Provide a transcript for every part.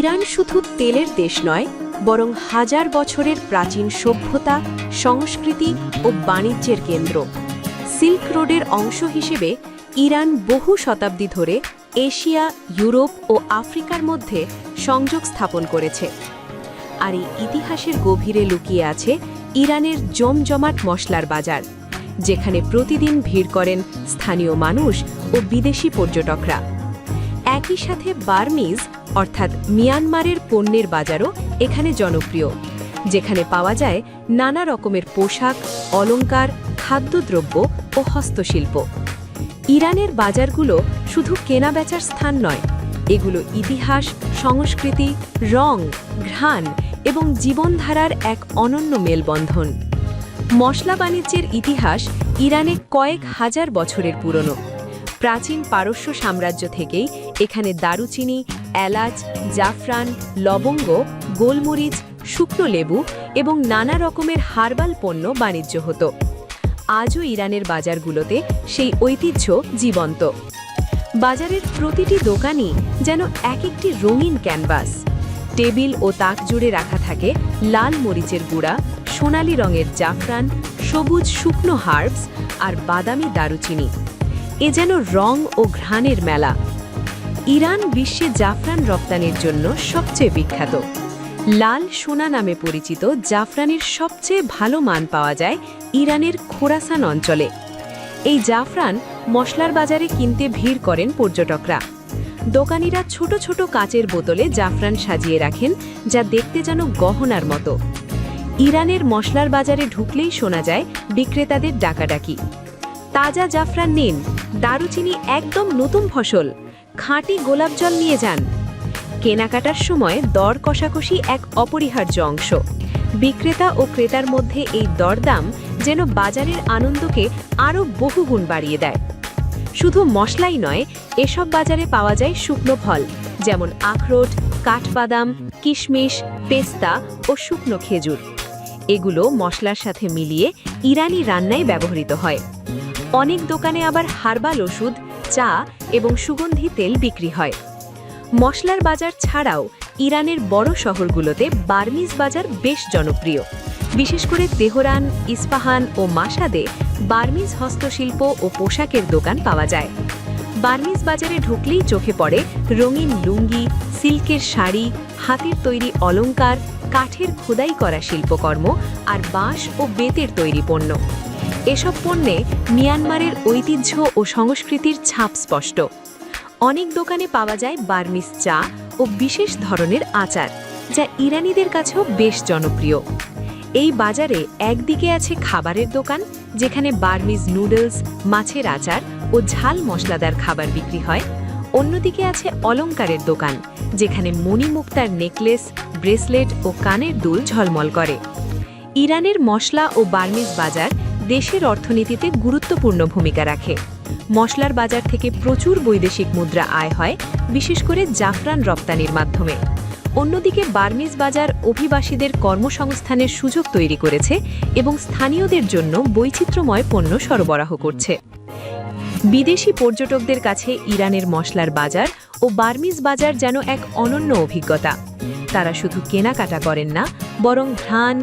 Iran শুধু তেলের দেশ নয়, বরং হাজার বছরের প্রাচীন সভ্যতা, সংস্কৃতি ও বাণিজ্যের কেন্দ্র। সিল্ক রোডের অংশ হিসেবে ইরান বহু শতাব্দী ধরে এশিয়া, ইউরোপ ও আফ্রিকার মধ্যে সংযোগ স্থাপন করেছে। আর এই ইতিহাসের গভীরে লুকিয়ে আছে ইরানের জমজমাট মশলার বাজার, যেখানে প্রতিদিন ভিড় করেন স্থানীয় মানুষ ও বিদেশি পর্যটকরা। একই সাথে বার্মিজ অর্থাৎ মিয়ানমারের পণ্যের বাজারও এখানে জনপ্রিয়, যেখানে পাওয়া যায় নানা রকমের পোশাক, অলংকার, খাদ্যদ্রব্য ও হস্তশিল্প। ইরানের বাজারগুলো শুধু কেনাবেচার স্থান নয়, এগুলো ইতিহাস, সংস্কৃতি, রং, ঘ্রাণ এবং জীবনধারার এক অনন্য মেলবন্ধন। মশলা বাণিজ্যের ইতিহাস ইরানে কয়েক হাজার বছরের পুরনো। প্রাচীন পারস্য সাম্রাজ্য থেকেই এখানে দারুচিনি এলাচ, জাফরান, লবঙ্গ, গোলমরিচ, শুকনো লেবু এবং নানা রকমের হার্বাল পণ্য বাণিজ্য হতো। আজও ইরানের বাজারগুলোতে সেই ঐতিহ্য জীবন্ত। বাজারের প্রতিটি দোকানই যেন এক একটি রঙিন ক্যানভাস। টেবিল ও তাক জুড়ে রাখা থাকে লাল মরিচের গুঁড়া, সোনালি রঙের জাফরান, সবুজ শুকনো হার্বস আর বাদামি দারুচিনি। এ যেন রং ও ঘ্রাণের মেলা। ইরান বিশ্বে জাফরান রপ্তানির জন্য সবচেয়ে বিখ্যাত। লাল সোনা নামে পরিচিত জাফরানের সবচেয়ে ভালো মান পাওয়া যায় ইরানের খোরাসান অঞ্চলে। এই জাফরান মশলার বাজারে কিনতে ভিড় করেন পর্যটকরা। দোকানিরা ছোট ছোট কাচের বোতলে জাফরান সাজিয়ে রাখেন যা দেখতে যেন গহনার মতো। ইরানের মশলার বাজারে ঢুকলেই শোনা যায় বিক্রেতাদের ডাকাডাকি। তাজা জাফরান নিন, দারুচিনি একদম নতুন ফসল। খাঁটি গোলাপ জল নিয়ে যান। কেনাকাটার সময় দর কষাকষি এক অপরিহার্য অংশ। বিক্রেতা ও ক্রেতার মধ্যে এই দরদাম যেন বাজারের আনন্দকে আরও বহুগুণ বাড়িয়ে দেয়। শুধু মশলাই নয়, এসব বাজারে পাওয়া যায় শুকনো ফল, যেমন আখরোট, কাঠবাদাম, কিশমিশ, পেস্তা ও শুকনো খেজুর। এগুলো মশলার সাথে মিলিয়ে ইরানি রান্নায় ব্যবহৃত হয়। অনেক দোকানে আবার হার্বাল ওষুধ, চা এবং সুগন্ধি তেল বিক্রি হয়। মশলার বাজার ছাড়াও ইরানের বড় শহরগুলোতে বার্মিজ বাজার বেশ জনপ্রিয়। বিশেষ করে তেহরান, ইস্পাহান ও মাসাদে বার্মিজ হস্তশিল্প ও পোশাকের দোকান পাওয়া যায়। বার্মিজ বাজারে ঢুকলেই চোখে পড়ে রঙিন লুঙ্গি, সিল্কের শাড়ি, হাতের তৈরি অলংকার, কাঠের খোদাই করা শিল্পকর্ম আর বাঁশ ও বেতের তৈরি পণ্য। এসব পণ্যে মিয়ানমারের ঐতিহ্য ও সংস্কৃতির ছাপ স্পষ্ট। অনেক দোকানে পাওয়া যায় বার্মিস চা ও বিশেষ ধরনের আচার, যা ইরানিদের কাছেও বেশ জনপ্রিয়। এই বাজারে একদিকে আছে খাবারের দোকান, যেখানে বার্মিজ নুডলস, মাছের আচার ও ঝাল মশলাদার খাবার বিক্রি হয়। অন্যদিকে আছে অলংকারের দোকান, যেখানে মণিমুক্তার নেকলেস, ব্রেসলেট ও কানের দুল ঝলমল করে। ইরানের মশলা ও বার্মিজ বাজার দেশের অর্থনীতিতে গুরুত্বপূর্ণ ভূমিকা রাখে। মশলার বাজার থেকে প্রচুর বৈদেশিক মুদ্রা আয় হয়, বিশেষ করে জাফরান রপ্তানির মাধ্যমে। অন্যদিকে বার্মিজ বাজার অভিবাসীদের কর্মসংস্থানের সুযোগ তৈরি করেছে এবং স্থানীয়দের জন্য বৈচিত্র্যময় পণ্য সরবরাহ করছে। বিদেশি পর্যটকদের কাছে ইরানের মশলার বাজার ও বার্মিজ বাজার যেন এক অনন্য অভিজ্ঞতা। তারা শুধু কেনাকাটা করেন না, বরং ঘ্রাণ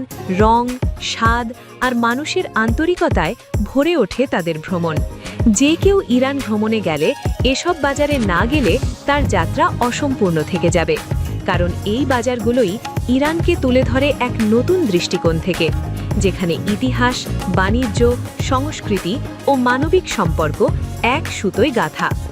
রং স্বাদ আর মানুষের আন্তরিকতায় ভরে ওঠে তাদের ভ্রমণ। যে কেউ ইরান ভ্রমণে গেলে এসব বাজারে না গেলে তার যাত্রা অসম্পূর্ণ থেকে যাবে। কারণ এই বাজারগুলোই ইরানকে তুলে ধরে এক নতুন দৃষ্টিকোণ থেকে, যেখানে ইতিহাস, বাণিজ্য, সংস্কৃতি ও মানবিক সম্পর্ক এক সুতোয় গাথা।